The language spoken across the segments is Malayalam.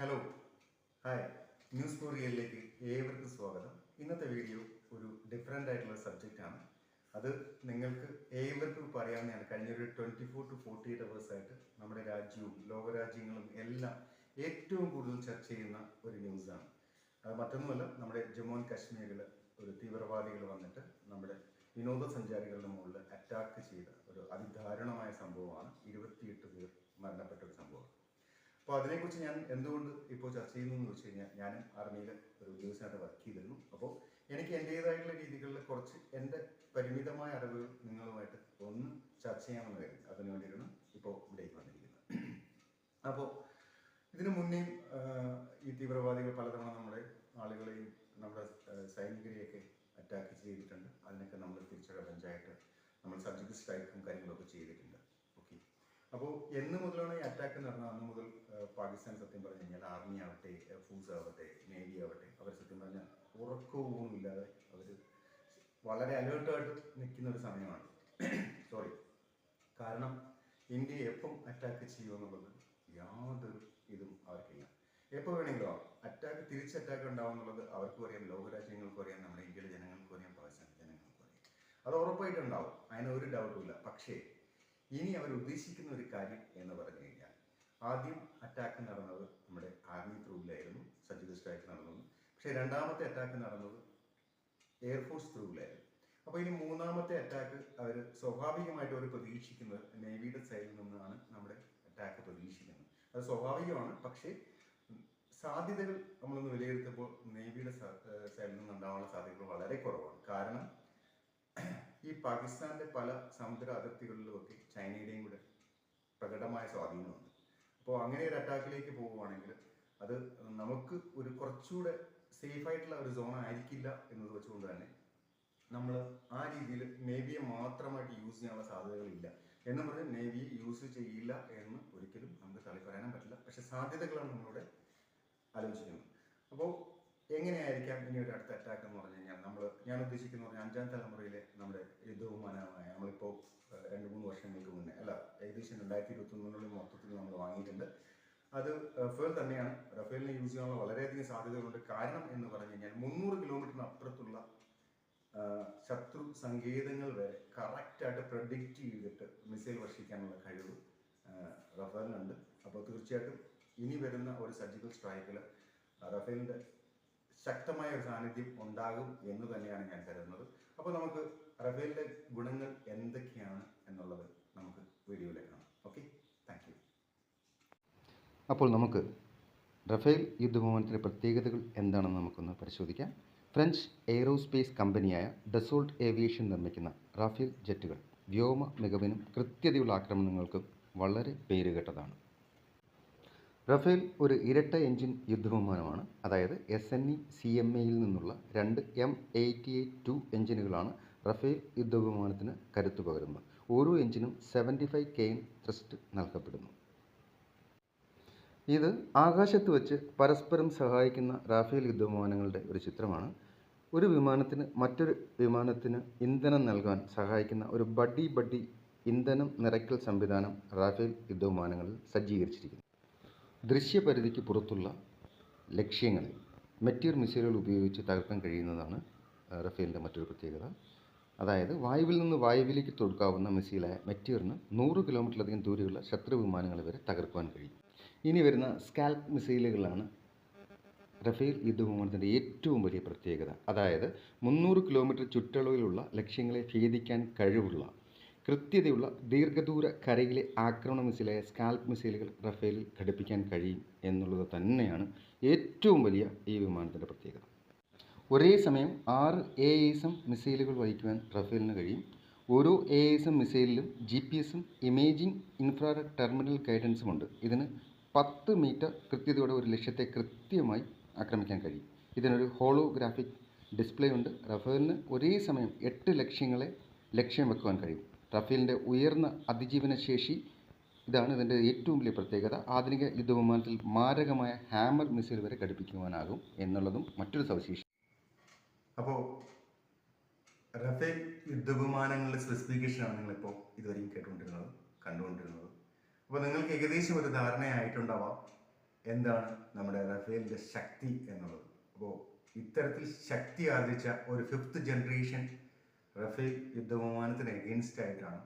ഹലോ. ഹായ്. ന്യൂസ് കൊറിയയിലേക്ക് ഏവർക്കും സ്വാഗതം. ഇന്നത്തെ വീഡിയോ ഒരു ഡിഫറെന്റ് ആയിട്ടുള്ള സബ്ജക്റ്റ് ആണ്. അത് നിങ്ങൾക്ക് ഏവർക്കും ഇപ്പോൾ അറിയാവുന്നതാണ് കഴിഞ്ഞൊരു twenty four to forty eight hours ആയിട്ട് നമ്മുടെ രാജ്യവും ലോകരാജ്യങ്ങളും എല്ലാം ഏറ്റവും കൂടുതൽ ചർച്ച ചെയ്യുന്ന ഒരു ന്യൂസാണ് അത് മറ്റൊന്നുമല്ല നമ്മുടെ ജമ്മു ആൻഡ് കാശ്മീരിൽ ഒരു തീവ്രവാദികൾ വന്നിട്ട് നമ്മുടെ വിനോദസഞ്ചാരികളുടെ മുകളിൽ അറ്റാക്ക് ചെയ്ത ഒരു അതിദാരുണമായ സംഭവമാണ്. ഇരുപത്തിയെട്ട് പേർ മരണപ്പെട്ട ഒരു സംഭവം അപ്പോൾ അതിനെക്കുറിച്ച് ഞാൻ എന്തുകൊണ്ട് ഇപ്പോൾ ചർച്ച ചെയ്യുന്നു എന്ന് വെച്ച് കഴിഞ്ഞാൽ ഞാൻ ആർമിയിൽ ഒരു ഉദ്യോഗസ്ഥനായിട്ട് വർക്ക് ചെയ്തിരുന്നു. അപ്പോൾ എനിക്ക് എന്റേതായിട്ടുള്ള രീതികളിൽ കുറച്ച് എന്റെ പരിമിതമായ അറിവുകൾ നിങ്ങളുമായിട്ട് ഒന്ന് ചർച്ച ചെയ്യാമെന്ന് കരുതി. അതിന് വേണ്ടിയിട്ടാണ് ഇപ്പോൾ ഇവിടേക്ക് വന്നിരിക്കുന്നത്. അപ്പോൾ ഇതിനു മുന്നേ ഈ തീവ്രവാദികൾ പലതവണ നമ്മുടെ ആളുകളെയും നമ്മുടെ സൈനികരെയൊക്കെ അറ്റാക്ക് ചെയ്തിട്ടുണ്ട്. അതിനൊക്കെ നമ്മൾ തിരിച്ച് പഞ്ചായത്ത് നമ്മൾ സർജിക്കൽ സ്ട്രൈക്കും കാര്യങ്ങളൊക്കെ ചെയ്തിട്ടുണ്ട്. ഓക്കെ അപ്പോൾ എന്ന് മുതലാണ് ഈ അറ്റാക്ക് നടന്നത്? അന്ന് മുതൽ പാകിസ്ഥാൻ സത്യം പറഞ്ഞു കഴിഞ്ഞാൽ ആർമി ആവട്ടെ എയർഫോഴ്സ് ആവട്ടെ നേവി ആവട്ടെ അവർ സത്യം പറഞ്ഞാൽ ഉറക്കവും ഇല്ലാതെ അവർ വളരെ അലേർട്ടായിട്ട് നിൽക്കുന്ന ഒരു സമയമാണ്. സോറി കാരണം ഇന്ത്യ എപ്പം അറ്റാക്ക് ചെയ്യുമെന്നുള്ളത് യാതൊരു ഇതും അവർക്കില്ല. എപ്പോൾ വേണമെങ്കിലും അറ്റാക്ക് തിരിച്ച് അറ്റാക്ക് ഉണ്ടാവും എന്നുള്ളത് അവർക്കും അറിയാം ലോകരാജ്യങ്ങൾക്കും അറിയാം നമ്മുടെ ഇന്ത്യയിലെ ജനങ്ങൾക്കും അറിയാം പാകിസ്ഥാൻ ജനങ്ങൾക്കും അറിയാം. അത് ഉറപ്പായിട്ടുണ്ടാവും അതിന് ഒരു ഡൗട്ടും ഇല്ല. പക്ഷേ ഇനി അവർ ഉദ്ദേശിക്കുന്ന ഒരു കാര്യം എന്ന് പറഞ്ഞു കഴിഞ്ഞാൽ ആദ്യം അറ്റാക്ക് നടന്നത് നമ്മുടെ ആർമി ത്രൂവിലായിരുന്നു സർജിക്കൽ സ്ട്രൈക്ക് നടന്നത്. പക്ഷേ രണ്ടാമത്തെ അറ്റാക്ക് നടന്നത് എയർഫോഴ്സ് ത്രൂവിലായിരുന്നു അപ്പോൾ ഇനി മൂന്നാമത്തെ അറ്റാക്ക് അവർ സ്വാഭാവികമായിട്ട് അവർ പ്രതീക്ഷിക്കുന്നത് നേവിയുടെ സൈഡിൽ നിന്നാണ് നമ്മുടെ അറ്റാക്ക് പ്രതീക്ഷിക്കുന്നത്. അത് സ്വാഭാവികമാണ്. പക്ഷേ സാധ്യതകൾ നമ്മളൊന്ന് വിലയിരുത്തുമ്പോൾ നേവിയുടെ സൈഡിൽ നിന്ന് ഉണ്ടാവാനുള്ള സാധ്യതകൾ വളരെ കുറവാണ്. കാരണം ഈ പാകിസ്ഥാന്റെ പല സമുദ്ര അതിർത്തികളിലുമൊക്കെ ചൈനയുടെയും കൂടെ പ്രകടമായ സ്വാധീനമുണ്ട്. അപ്പോൾ അങ്ങനെ ഒരു അറ്റാക്കിലേക്ക് പോവുകയാണെങ്കിൽ അത് നമുക്ക് ഒരു കുറച്ചുകൂടെ സേഫ് ആയിട്ടുള്ള ഒരു സോൺ ആയിരിക്കില്ല എന്നത് വെച്ചുകൊണ്ട് തന്നെ നമ്മൾ ആ രീതിയിൽ നേവിയെ മാത്രമായിട്ട് യൂസ് ചെയ്യാനുള്ള സാധ്യതകളില്ല. എന്ന് പറഞ്ഞ് നേവിയെ യൂസ് ചെയ്യില്ല എന്ന് ഒരിക്കലും നമുക്ക് തള്ളി പറയാനും പറ്റില്ല. പക്ഷെ സാധ്യതകളാണ് നമ്മളിവിടെ ആലോചിക്കുന്നത്. അപ്പോൾ എങ്ങനെയായിരിക്കാം ഇനി ഒരു അടുത്ത അറ്റാക്ക് എന്ന് പറഞ്ഞു കഴിഞ്ഞാൽ നമ്മൾ ഞാൻ ഉദ്ദേശിക്കുന്ന പറഞ്ഞാൽ അഞ്ചാം തലമുറയിലെ നമ്മുടെ യുദ്ധവിമാനമായ നമ്മളിപ്പോൾ രണ്ട് മൂന്ന് വർഷങ്ങൾക്ക് രണ്ടായിരത്തി ഇരുപത്തി ഒന്നിനുള്ളിൽ മൊത്തത്തിൽ നമ്മൾ വാങ്ങിയിട്ടുണ്ട്. അത് റഫേൽ തന്നെയാണ്. റഫേലിനെ യൂസ് ചെയ്യാനുള്ള വളരെയധികം സാധ്യതകളുണ്ട്. കാരണം എന്ന് പറഞ്ഞു കഴിഞ്ഞാൽ മുന്നൂറ് കിലോമീറ്ററിന് അപ്പുറത്തുള്ള ശത്രു സങ്കേതങ്ങൾ വരെ കറക്റ്റായിട്ട് പ്രഡിക്റ്റ് ചെയ്തിട്ട് മിസൈൽ വർഷിക്കാനുള്ള കഴിവ് റഫേലിനുണ്ട്. അപ്പോൾ തീർച്ചയായിട്ടും ഇനി വരുന്ന ഒരു സർജിക്കൽ സ്ട്രൈക്കിൽ റഫേലിന്റെ ശക്തമായ ഒരു സാന്നിധ്യം ഉണ്ടാകും എന്ന് തന്നെയാണ് ഞാൻ കരുതുന്നത്. അപ്പോൾ നമുക്ക് റഫേലിന്റെ ഗുണങ്ങൾ എന്തൊക്കെയാണ് എന്നുള്ളത് നമുക്ക് വീഡിയോയിലേക്ക് കാണാം ഓക്കെ താങ്ക് യു അപ്പോൾ നമുക്ക് റഫേൽ യുദ്ധവിമാനത്തിന്റെ പ്രത്യേകതകൾ എന്താണെന്ന് നമുക്കൊന്ന് പരിശോധിക്കാം. ഫ്രഞ്ച് എയ്റോസ്പേസ് കമ്പനിയായ ഡസോൾട്ട് ഏവിയേഷൻ നിർമ്മിക്കുന്ന റാഫേൽ ജെറ്റുകൾ വ്യോമ മികവിനും കൃത്യതയുള്ള ആക്രമണങ്ങൾക്കും വളരെ പേരുകേട്ടതാണ്. റഫേൽ ഒരു ഇരട്ട എഞ്ചിൻ യുദ്ധവിമാനമാണ് അതായത് S N E C M എയിൽ നിന്നുള്ള രണ്ട് എം എയ്റ്റി എയ്റ്റ് ടു എഞ്ചിനുകളാണ് റഫേൽ യുദ്ധവിമാനത്തിന് കരുത്തു പകരുന്നത്. ഓരോ എഞ്ചിനും seventy five K M thrust നൽകപ്പെടുന്നു. ഇത് ആകാശത്ത് വെച്ച് പരസ്പരം സഹായിക്കുന്ന റാഫേൽ യുദ്ധവിമാനങ്ങളുടെ ഒരു ചിത്രമാണ്. ഒരു വിമാനത്തിന് മറ്റൊരു വിമാനത്തിന് ഇന്ധനം നൽകാൻ സഹായിക്കുന്ന ഒരു ബഡി ബഡി ഇന്ധനം നിറയ്ക്കൽ സംവിധാനം റാഫേൽ യുദ്ധവിമാനങ്ങളിൽ സജ്ജീകരിച്ചിരിക്കുന്നു. ദൃശ്യപരിധിക്ക് പുറത്തുള്ള ലക്ഷ്യങ്ങളിൽ മെറ്റീർ മിസൈലുകൾ ഉപയോഗിച്ച് തകർക്കാൻ കഴിയുന്നതാണ് റഫേലിന്റെ മറ്റൊരു പ്രത്യേകത. അതായത് വായുവിൽ നിന്ന് വായുവിലേക്ക് തൊടുക്കാവുന്ന മിസൈലായ മെറ്റീറിന് നൂറ് കിലോമീറ്ററിലധികം ദൂരെയുള്ള ശത്രു വിമാനങ്ങൾ വരെ തകർക്കുവാൻ കഴിയും. ഇനി വരുന്ന സ്കാൽപ്പ് മിസൈലുകളാണ് റഫേൽ യുദ്ധവിമാനത്തിന്റെ ഏറ്റവും വലിയ പ്രത്യേകത. അതായത് മുന്നൂറ് കിലോമീറ്റർ ചുറ്റളവിലുള്ള ലക്ഷ്യങ്ങളെ ഭേദിക്കാൻ കഴിവുള്ള കൃത്യതയുള്ള ദീർഘദൂര കരയിലെ ആക്രമണ മിസൈലായ സ്കാൽപ്പ് മിസൈലുകൾ റഫേലിൽ ഘടിപ്പിക്കാൻ കഴിയും എന്നുള്ളത് തന്നെയാണ് ഏറ്റവും വലിയ ഈ വിമാനത്തിന്റെ പ്രത്യേകത. ഒരേ സമയം ആറ് എ എസും മിസൈലുകൾ വഹിക്കുവാൻ റഫേലിന് കഴിയും. ഓരോ എ എസും മിസൈലിലും ജി പി എസും ഇമേജിംഗ് ഇൻഫ്രാറെഡ് ടെർമിനൽ ഗൈഡൻസും ഉണ്ട്. ഇതിന് പത്ത് മീറ്റർ കൃത്യതയോടെ ഒരു ലക്ഷ്യത്തെ കൃത്യമായി ആക്രമിക്കാൻ കഴിയും. ഇതിനൊരു ഹോളോഗ്രാഫിക് ഡിസ്പ്ലേ ഉണ്ട്. റഫേലിന് ഒരേ സമയം എട്ട് ലക്ഷ്യങ്ങളെ ലക്ഷ്യം വെക്കുവാൻ കഴിയും. റഫേലിന്റെ ഉയർന്ന അതിജീവന ശേഷി ഇതാണ് ഇതിന്റെ ഏറ്റവും വലിയ പ്രത്യേകത. ആധുനിക യുദ്ധവിമാനത്തിൽ മാരകമായ ഹാമർ മിസൈൽ വരെ ഘടിപ്പിക്കുവാനാകും എന്നുള്ളതും മറ്റൊരു സവിശേഷത. അപ്പോൾ റഫേൽ യുദ്ധവിമാനങ്ങളുടെ സ്പെസിഫിക്കേഷനാണ് നിങ്ങളിപ്പോൾ ഇതുവരെയും കേട്ടുകൊണ്ടിരുന്നത് കണ്ടുകൊണ്ടിരുന്നത്. അപ്പോൾ നിങ്ങൾക്ക് ഏകദേശം ഒരു ധാരണയായിട്ടുണ്ടാവാം എന്താണ് നമ്മുടെ റഫേലിന്റെ ശക്തി എന്നുള്ളത്. അപ്പോൾ ഇത്തരത്തിൽ ശക്തി ആർജിച്ച ഒരു ഫിഫ്ത്ത് ജനറേഷൻ റഫേൽ യുദ്ധവിമാനത്തിന് എഗെയിൻസ്റ്റ് ആയിട്ടാണ്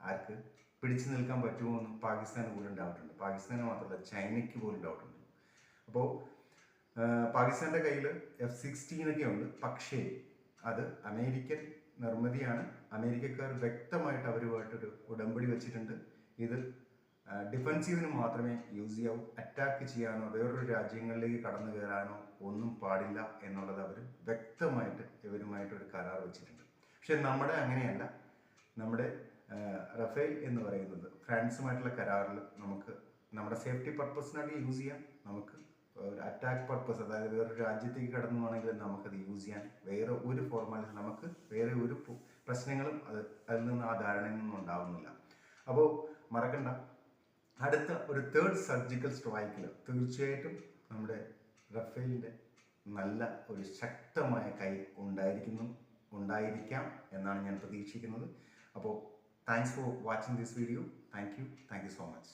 ആർക്ക് പിടിച്ചു നിൽക്കാൻ പറ്റുമോ എന്ന് പാകിസ്ഥാന് പോലും ഡൗട്ടുണ്ട് പാകിസ്ഥാന് മാത്രമല്ല ചൈനയ്ക്ക് പോലും ഡൗട്ടുണ്ട് അപ്പോൾ പാകിസ്ഥാന്റെ കയ്യിൽ എഫ് സിക്സ്റ്റീനൊക്കെ ഉണ്ട്. പക്ഷേ അത് അമേരിക്കൻ നിർമ്മിതിയാണ്. അമേരിക്കക്കാർ വ്യക്തമായിട്ട് അവരുമായിട്ടൊരു ഉടമ്പടി വെച്ചിട്ടുണ്ട്. ഇത് ഡിഫൻസീവിന് മാത്രമേ യൂസ് ചെയ്യാവൂ. അറ്റാക്ക് ചെയ്യാനോ വേറൊരു രാജ്യങ്ങളിലേക്ക് കടന്നു കയറാനോ ഒന്നും പാടില്ല എന്നുള്ളത് അവർ വ്യക്തമായിട്ട് ഇവരുമായിട്ടൊരു കരാർ വെച്ചിട്ടുണ്ട്. പക്ഷെ നമ്മുടെ അങ്ങനെയല്ല. നമ്മുടെ റഫേൽ എന്ന് പറയുന്നത് ഫ്രാൻസുമായിട്ടുള്ള കരാറിൽ നമുക്ക് നമ്മുടെ സേഫ്റ്റി പർപ്പസിനായിട്ട് യൂസ് ചെയ്യാം. നമുക്ക് ഒരു അറ്റാക്ക് പർപ്പസ് അതായത് വേറൊരു രാജ്യത്തേക്ക് കടന്നു പോകണമെങ്കിൽ നമുക്കത് യൂസ് ചെയ്യാൻ വേറെ ഒരു ഫോർമാലിറ്റി നമുക്ക് വേറെ ഒരു പ്രശ്നങ്ങളും അത് അതിൽ നിന്ന് ആ ധാരണയിൽ നിന്നും ഉണ്ടാവുന്നില്ല. അപ്പോൾ മറക്കണ്ട. അടുത്ത ഒരു തേർഡ് സർജിക്കൽ സ്ട്രൈക്കിൽ തീർച്ചയായിട്ടും നമ്മുടെ റഫേലിന്റെ നല്ല ഒരു ശക്തമായ കൈ ഉണ്ടായിരിക്കുന്നു ഉണ്ടായിരിക്കാം എന്നാണ് ഞാൻ പ്രതീക്ഷിക്കുന്നത്. അപ്പോൾ thanks for watching this video thank you thank you so much